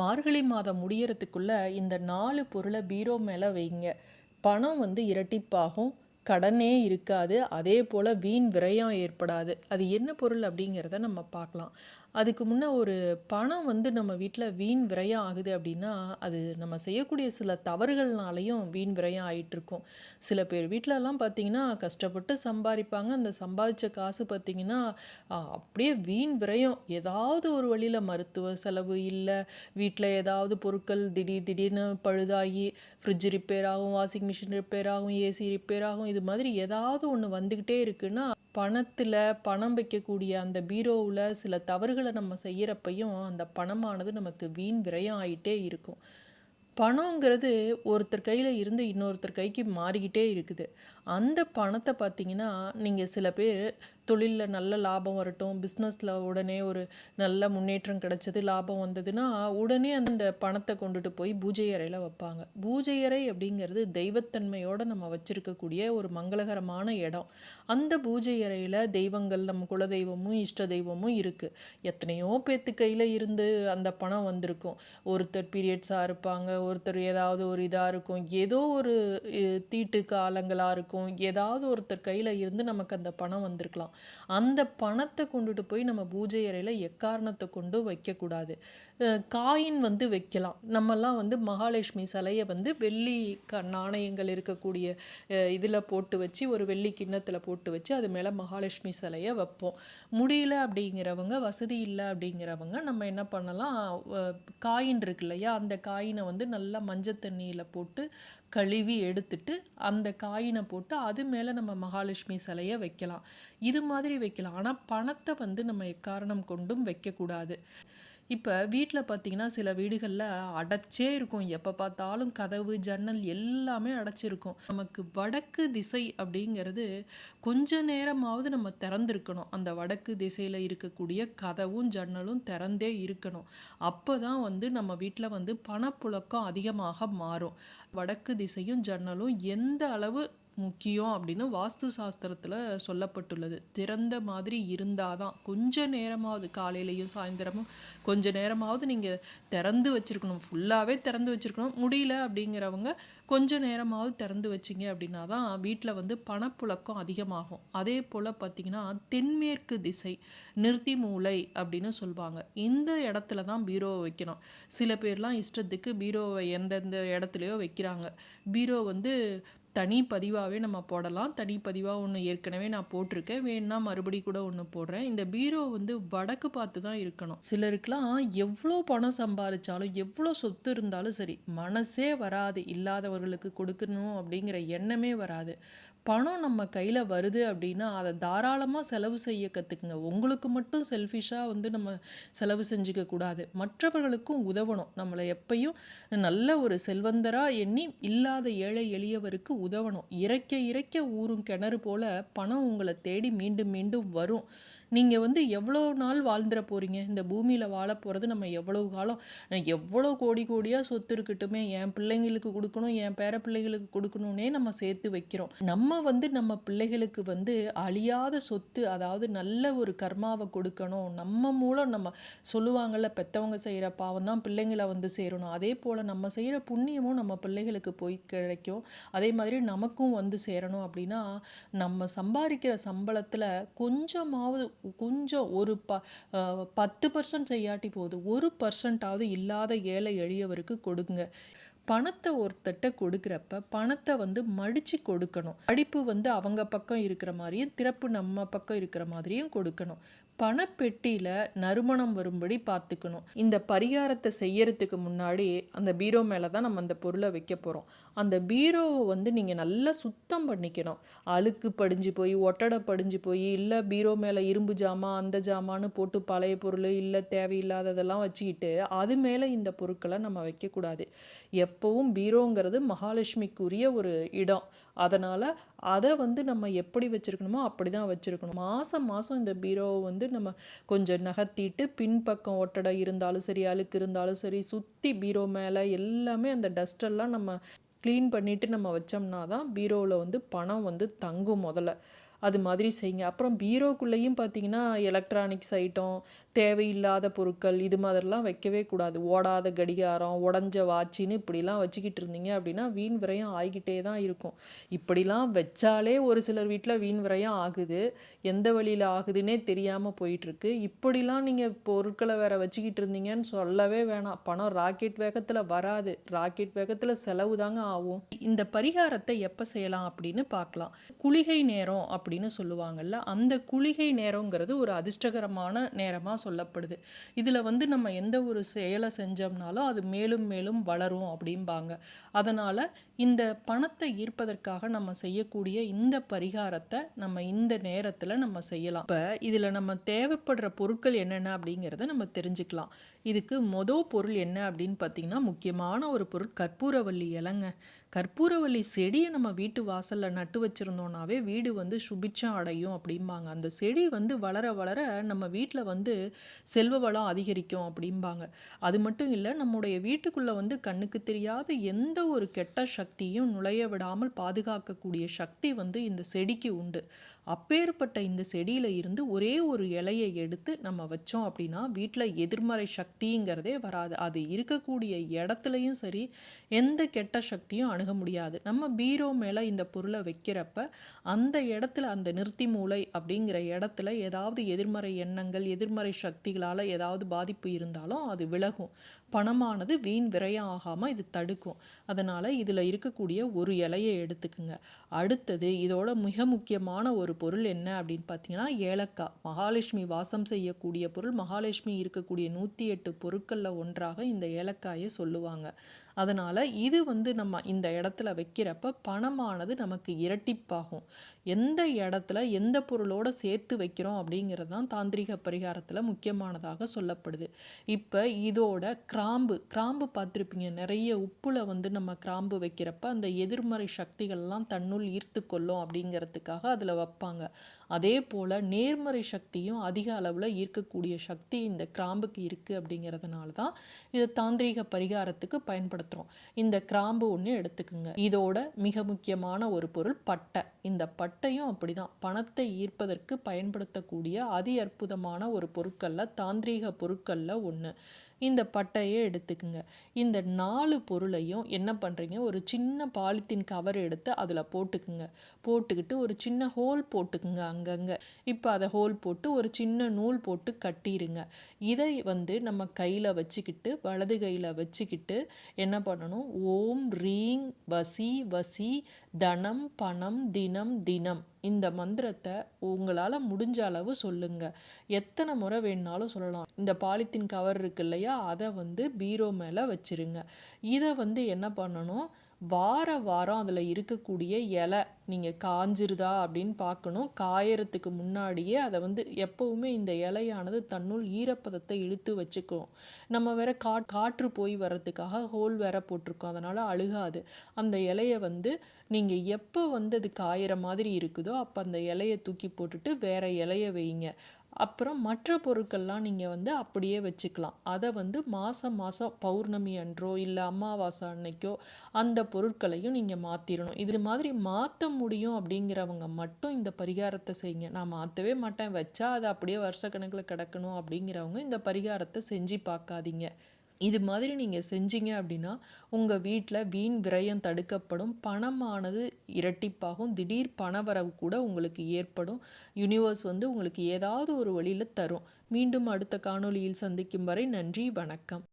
மார்கழி மாதம் முடியறதுக்குள்ள இந்த நாலு பொருளை பீரோ மேலே வைங்க. பணம் வந்து இரட்டிப்பாகும். கடனே இருக்காது. அதே போல் வீண் விரயம் ஏற்படாது. அது என்ன பொருள் அப்படிங்கிறத நம்ம பார்க்கலாம். அதுக்கு முன்னே ஒரு பணம் வந்து நம்ம வீட்டில் வீண் விரயம் ஆகுது அப்படின்னா அது நம்ம செய்யக்கூடிய சில தவறுகள்னாலையும் வீண் விரயம் ஆகிட்டுருக்கோம் சில பேர் வீட்டிலலாம் பார்த்திங்கன்னா கஷ்டப்பட்டு சம்பாதிப்பாங்க. அந்த சம்பாதிச்ச காசு பார்த்தீங்கன்னா அப்படியே வீண் விரயம். ஏதாவது ஒரு வழியில் மருத்துவ செலவு இல்லை. வீட்டில் ஏதாவது பொருட்கள் திடீர் திடீர்னு பழுதாகி ஃப்ரிட்ஜ் ரிப்பேர் ஆகும் வாஷிங் மிஷின் ரிப்பேர் ஆகும் ஏசி ரிப்பேர் ஆகும். இது மாதிரி ஏதாவது ஒன்று வந்துக்கிட்டே இருக்குன்னா பணத்தில் பணம் வைக்கக்கூடிய அந்த பீரோவில் சில தவறுகளை நம்ம செய்கிறப்பையும் அந்த பணமானது நமக்கு வீண் விரயம் ஆகிட்டே இருக்கும். பணங்கிறது ஒருத்தர் கையில் இருந்து இன்னொருத்தர் கைக்கு மாறிக்கிட்டே இருக்குது. அந்த பணத்தை பார்த்தீங்கன்னா நீங்கள் சில பேர் தொழிலில் நல்ல லாபம் வரட்டும். பிஸ்னஸில் உடனே ஒரு நல்ல முன்னேற்றம் கிடச்சது லாபம் வந்ததுன்னா உடனே அந்த பணத்தை கொண்டுட்டு போய் பூஜை அறையில் வைப்பாங்க. பூஜை அறை அப்படிங்கிறது தெய்வத்தன்மையோடு நம்ம வச்சுருக்கக்கூடிய ஒரு மங்களகரமான இடம். அந்த பூஜை அறையில் தெய்வங்கள் நம்ம குலதெய்வமும் இஷ்ட தெய்வமும் இருக்குது எத்தனையோ பேத்து கையில் இருந்து அந்த பணம் வந்திருக்கும். ஒருத்தர் பீரியட்ஸாக இருப்பாங்க ஒருத்தர் ஏதாவது ஒரு இதாக இருக்கும். ஏதோ ஒரு தீட்டு காலங்களாக இருக்கும். ஏதாவது ஒருத்தர் கையில் இருந்து நமக்கு அந்த பணம் வந்திருக்கலாம். அந்த பணத்தை கொண்டுட்டு போய் நம்ம பூஜை அறையில் எக்காரணத்தை கொண்டு வைக்கக்கூடாது. காயின் வந்து வைக்கலாம். நம்மெல்லாம் வந்து மகாலட்சுமி சிலையை வந்து வெள்ளி க நாணயங்கள் இருக்கக்கூடிய இதில் போட்டு வச்சு ஒரு வெள்ளி கிண்ணத்தில் போட்டு வச்சு அது மேலே மகாலட்சுமி சிலையை வைப்போம். முடியல அப்படிங்கிறவங்க வசதி இல்லை அப்படிங்கிறவங்க நம்ம என்ன பண்ணலாம்? காயின் இருக்கு இல்லையா? அந்த காயினை வந்து நல்லா மஞ்சள் தண்ணியில் போட்டு கழுவி எடுத்துட்டு அந்த காயினை போட்டு அது மேலே நம்ம மகாலட்சுமி சிலையை வைக்கலாம். இது மாதிரி வைக்கலாம். ஆனால் பணத்தை வந்து நம்ம எக்காரணம் கொண்டும் வைக்கக்கூடாது. இப்போ வீட்டில் பார்த்தீங்கன்னா சில வீடுகளில் அடைச்சே இருக்கும். எப்போ பார்த்தாலும் கதவு ஜன்னல் எல்லாமே அடைச்சிருக்கும். நமக்கு வடக்கு திசை அப்படிங்கிறது கொஞ்ச நேரமாவது நம்ம திறந்திருக்கணும். அந்த வடக்கு திசையில் இருக்கக்கூடிய கதவும் ஜன்னலும் திறந்தே இருக்கணும். அப்போ தான் வந்து நம்ம வீட்டில் வந்து பணப்புழக்கம் அதிகமாக மாறும். வடக்கு திசையும் ஜன்னலும் எந்த அளவு முக்கியம் அப்படின்னு வாஸ்து சாஸ்திரத்தில் சொல்லப்பட்டுள்ளது. திறந்த மாதிரி இருந்தால் தான் கொஞ்ச நேரமாவது காலையிலையும் சாயந்தரமும் கொஞ்ச நேரமாவது நீங்கள் திறந்து வச்சுருக்கணும். ஃபுல்லாகவே திறந்து வச்சுருக்கணும். முடியல அப்படிங்கிறவங்க கொஞ்ச நேரமாவது திறந்து வச்சிங்க அப்படின்னா தான் வீட்டில் வந்து பணப்புழக்கம் அதிகமாகும். அதே போல் பார்த்திங்கன்னா தென்மேற்கு திசை நிறுத்தி மூலை அப்படின்னு சொல்லுவாங்க இந்த இடத்துல தான் பீரோவை வைக்கணும். சில பேர்லாம் இஷ்டத்துக்கு பீரோவை எந்தெந்த இடத்துலையோ வைக்கிறாங்க. பீரோ வந்து தனி பதிவாகவே நம்ம போடலாம். தனி பதிவாக ஒன்று ஏற்கனவே நான் போட்டிருக்கேன். வேணும்னா மறுபடி கூட ஒன்று போடுறேன். இந்த பீரோ வந்து வடக்கு பார்த்து தான் இருக்கணும். சிலருக்குலாம் எவ்வளோ பணம் சம்பாதிச்சாலும் எவ்வளோ சொத்து இருந்தாலும் சரி மனசே வராது. இல்லாதவர்களுக்கு கொடுக்கணும் அப்படிங்கிற எண்ணமே வராது. பணம் நம்ம கையில் வருது அப்படின்னா அதை தாராளமாக செலவு செய்ய கற்றுக்குங்க உங்களுக்கு மட்டும் செல்ஃபிஷாக வந்து நம்ம செலவு செஞ்சுக்க கூடாது. மற்றவர்களுக்கும் உதவணும். நம்மளை எப்பையும் நல்ல ஒரு செல்வந்தராக எண்ணி இல்லாத ஏழை எளியவருக்கு உதவணும். இறைக்க இறைக்க ஊறும் கிணறு போல் பணம் உங்களை தேடி மீண்டும் மீண்டும் வரும். நீங்கள் வந்து எவ்வளோ நாள் வாழ்ந்துட போகிறீங்க இந்த பூமியில் வாழ போகிறது நம்ம எவ்வளோ காலம்? எவ்வளோ கோடி கோடியாக சொத்து இருக்கட்டுமே. என் பிள்ளைங்களுக்கு கொடுக்கணும் என் பேர பிள்ளைகளுக்கு கொடுக்கணும்னே நம்ம சேர்த்து வைக்கிறோம். நம்ம வந்து நம்ம பிள்ளைகளுக்கு வந்து அழியாத சொத்து அதாவது நல்ல ஒரு கர்மாவை கொடுக்கணும். நம்ம மூலம் நம்ம சொல்லுவாங்கள்ல பெற்றவங்க செய்கிற பாவம் தான் பிள்ளைங்களை வந்து சேரணும். அதே போல் நம்ம செய்கிற புண்ணியமும் நம்ம பிள்ளைகளுக்கு போய் கிடைக்கும். அதே மாதிரி நமக்கும் வந்து சேரணும் அப்படின்னா நம்ம சம்பாதிக்கிற சம்பளத்தில் கொஞ்சமாவது கொஞ்சம் ஒரு ப பத்து பர்சன்ட் செய்யாட்டி போகுது ஒரு பர்சன்டாவது இல்லாத ஏழை எளியவருக்கு கொடுங்க. பணத்தை ஒருத்தட்ட கொடுக்குறப்ப பணத்தை வந்து மடித்து கொடுக்கணும். படிப்பு வந்து அவங்க பக்கம் இருக்கிற மாதிரியும் திறப்பு நம்ம பக்கம் இருக்கிற மாதிரியும் கொடுக்கணும். பணப்பெட்டியில் நறுமணம் வரும்படி பார்த்துக்கணும். இந்த பரிகாரத்தை செய்யறதுக்கு முன்னாடி அந்த பீரோ மேலே தான் நம்ம அந்த பொருளை வைக்க போகிறோம் அந்த பீரோவை வந்து நீங்கள் நல்லா சுத்தம் பண்ணிக்கணும். அழுக்கு படிஞ்சு போய் ஒட்டடை படிஞ்சு போய் இல்லை பீரோ மேலே இரும்பு ஜாமான் அந்த ஜாமான்னு போட்டு பழைய பொருள் இல்லை தேவையில்லாததெல்லாம் வச்சுக்கிட்டு அது மேலே இந்த பொருட்களை நம்ம வைக்கக்கூடாது. எப் எப்போவும் பீரோங்கிறது மகாலட்சுமிக்குரிய ஒரு இடம். அதனால் அதை வந்து நம்ம எப்படி வச்சுருக்கணுமோ அப்படி தான் வச்சுருக்கணும். மாதம் மாதம் இந்த பீரோவை வந்து நம்ம கொஞ்சம் நகர்த்திட்டு பின்பக்கம் ஒட்டடை இருந்தாலும் சரி அழுக்கு இருந்தாலும் சரி சுற்றி பீரோ மேலே எல்லாமே அந்த டஸ்டெல்லாம் நம்ம க்ளீன் பண்ணிவிட்டு நம்ம வச்சோம்னா தான் பீரோவில் வந்து பணம் வந்து தங்கும் முதல்ல. அது மாதிரி செய்யுங்க. அப்புறம் பீரோக்குள்ளேயும் பார்த்தீங்கன்னா எலக்ட்ரானிக்ஸ் ஐட்டம் தேவையில்லாத பொருட்கள் இது மாதிரிலாம் வைக்கவே கூடாது. ஓடாத கடிகாரம் உடஞ்ச வாட்சின்னு இப்படிலாம் வச்சுக்கிட்டு இருந்தீங்க அப்படின்னா வீண் விரயம் ஆகிக்கிட்டே தான் இருக்கும். இப்படிலாம் வச்சாலே ஒரு சிலர் வீட்டில் வீண் விரயம் ஆகுது. எந்த வழியில் ஆகுதுன்னே தெரியாமல் போயிட்டுருக்கு. இப்படிலாம் நீங்கள் பொருட்களை வேறு வச்சுக்கிட்டு இருந்தீங்கன்னு சொல்லவே வேணாம். பணம் ராக்கெட் வேகத்தில் வராது. ராக்கெட் வேகத்தில் செலவு தாங்க ஆகும். இந்த பரிகாரத்தை எப்போ செய்யலாம் அப்படின்னு பார்க்கலாம். குளிகை நேரம் அப்படின்னு சொல்லுவாங்கல்ல அந்த குளிகை நேரங்கிறது ஒரு அதிர்ஷ்டகரமான நேரமாக சொல்லப்படுது. இதில் வந்து நம்ம எந்த ஒரு செயலை செஞ்சோம்னாலும் அது மேலும் மேலும் வளரும் அப்படிம்பாங்க. அதனால் இந்த பணத்தை ஈர்ப்பதற்காக நம்ம செய்யக்கூடிய இந்த பரிகாரத்தை நம்ம இந்த நேரத்தில் நம்ம செய்யலாம். இப்போ இதில் நம்ம தேவைப்படுற பொருட்கள் என்னென்ன அப்படிங்கிறத நம்ம தெரிஞ்சுக்கலாம். இதுக்கு மொதல் பொருள் என்ன அப்படின்னு பார்த்தீங்கன்னா முக்கியமான ஒரு பொருள் கற்பூரவள்ளி இலைங்க. கற்பூரவள்ளி செடியை நம்ம வீட்டு வாசலில் நட்டு வச்சுருந்தோன்னாவே வீடு வந்து சுபிச்சம் அடையும் அப்படிம்பாங்க. அந்த செடி வந்து வளர வளர நம்ம வீட்டில் வந்து செல்வ வளம் அதிகரிக்கும் அப்படிம்பாங்க. அது மட்டும் இல்லை நம்முடைய வீட்டுக்குள்ளே வந்து கண்ணுக்கு தெரியாத எந்த ஒரு கெட்ட சக்தியும் நுழைய விடாமல் பாதுகாக்கக்கூடிய சக்தி வந்து இந்த செடிக்கு உண்டு. அப்பேற்பட்ட இந்த செடியில் இருந்து ஒரே ஒரு இலையை எடுத்து நம்ம வச்சோம் அப்படின்னா வீட்டில் எதிர்மறை சக்தி சக்திங்கிறதே வராது. அது இருக்கக்கூடிய இடத்துலையும் சரி எந்த கெட்ட சக்தியும் அணுக முடியாது. நம்ம பீரோ மேலே இந்த பொருளை வைக்கிறப்ப அந்த இடத்துல அந்த நிறுத்தி மூளை அப்படிங்கிற இடத்துல ஏதாவது எதிர்மறை எண்ணங்கள் எதிர்மறை சக்திகளால் ஏதாவது பாதிப்பு இருந்தாலும் அது விலகும். பணமானது வீண் விரயம் ஆகாமல் இது தடுக்கும். அதனால் இதில் இருக்கக்கூடிய ஒரு இலையை எடுத்துக்குங்க. அடுத்தது இதோட மிக முக்கியமான ஒரு பொருள் என்ன அப்படின்னு பார்த்தீங்கன்னா ஏலக்காய். மகாலட்சுமி வாசம் செய்யக்கூடிய பொருள். மகாலட்சுமி இருக்கக்கூடிய நூற்றி எட்டு பொருட்களில் ஒன்றாக இந்த ஏலக்காயை சொல்லுவாங்க. அதனால் இது வந்து நம்ம இந்த இடத்துல வைக்கிறப்ப பணமானது நமக்கு இரட்டிப்பாகும். எந்த இடத்துல எந்த பொருளோட சேர்த்து வைக்கிறோம் அப்படிங்கிறது தான் தாந்திரிக பரிகாரத்தில் முக்கியமானதாக சொல்லப்படுது. இப்போ இதோட கிராம்பு கிராம்பு பார்த்துருப்பீங்க. நிறைய உப்புல வந்து நம்ம கிராம்பு வைக்கிறப்ப அந்த எதிர்மறை சக்திகள்லாம் தன்னுள் ஈர்த்து கொள்ளும் அப்படிங்கிறதுக்காக அதில் வைப்பாங்க. அதே போல் நேர்மறை சக்தியும் அதிக அளவில் ஈர்க்கக்கூடிய சக்தி இந்த கிராம்புக்கு இருக்குது அப்படிங்கிறதுனால தான் இதை தாந்திரீக பரிகாரத்துக்கு பயன்படுத்துகிறோம் இந்த கிராம்பு ஒன்று எடுத்துக்குங்க. இதோட மிக முக்கியமான ஒரு பொருள் பட்டை. இந்த பட்டையும் அப்படிதான். பணத்தை ஈர்ப்பதற்கு பயன்படுத்தக்கூடிய அதி அற்புதமான ஒரு பொருட்களில் தாந்திரீக பொருட்களில் ஒன்று இந்த பட்டையை எடுத்துக்குங்க. இந்த நாலு பொருளையும் என்ன பண்ணுறீங்க ஒரு சின்ன பாலித்தீன் கவர் எடுத்து அதில் போட்டுக்குங்க. போட்டுக்கிட்டு ஒரு சின்ன ஹோல் போட்டுக்குங்க அங்கங்கே. இப்போ அதை ஹோல் போட்டு ஒரு சின்ன நூல் போட்டு கட்டிடுங்க இதை வந்து நம்ம கையில் வச்சுக்கிட்டு வலது கையில் வச்சுக்கிட்டு என்ன பண்ணணும்? ஓம் ரீங் வசி வசி தனம் பணம் தினம் தினம். இந்த மந்திரத்தை உங்களால் முடிஞ்ச அளவு சொல்லுங்க. எத்தனை முறை வேணுனாலும் சொல்லலாம். இந்த பாலித்தீன் கவர் இருக்கு இல்லையா? அதை வந்து பீரோ மேலே வச்சிருங்க. இதை வந்து என்ன பண்ணணும்? வார வாரம் அதில் இருக்கக்கூடிய இலை நீங்கள் காஞ்சிருதா அப்படின்னு பார்க்கணும். காயறதுக்கு முன்னாடியே அதை வந்து எப்போவுமே இந்த இலையானது தன்னுள் ஈரப்பதத்தை இழுத்து வச்சுக்கும். நம்ம வேற கா காற்று போய் வர்றதுக்காக ஹோல் வேற போட்டிருக்கோம். அதனால் அழுகாது. அந்த இலையை வந்து நீங்கள் எப்போ வந்து அது காயிற மாதிரி இருக்குதோ அப்போ அந்த இலையை தூக்கி போட்டுட்டு வேற இலையை வைங்க. அப்புறம் மற்ற பொருட்கள்லாம் நீங்கள் வந்து அப்படியே வச்சுக்கலாம். அதை வந்து மாதம் மாதம் பௌர்ணமி அன்றோ இல்லை அமாவாசை அன்னைக்கோ அந்த பொருட்களையும் நீங்கள் மாற்றிடணும் இது மாதிரி மாற்ற முடியும் அப்படிங்கிறவங்க மட்டும் இந்த பரிகாரத்தை செய்யுங்க. நான் மாற்றவே மாட்டேன். வச்சா அது அப்படியே வருஷக்கணக்கில் கிடக்கணும் அப்படிங்கிறவங்க இந்த பரிகாரத்தை செஞ்சு பார்க்காதீங்க. இது மாதிரி நீங்கள் செஞ்சீங்க அப்படின்னா உங்கள் வீட்டில் வீண் விரயம் தடுக்கப்படும். பணமானது இரட்டிப்பாகும். திடீர் பணவரவு கூட உங்களுக்கு ஏற்படும். யூனிவர்ஸ் வந்து உங்களுக்கு ஏதாவது ஒரு வழியில் தரும். மீண்டும் அடுத்த காணொளியில் சந்திக்கும் வரை நன்றி வணக்கம்.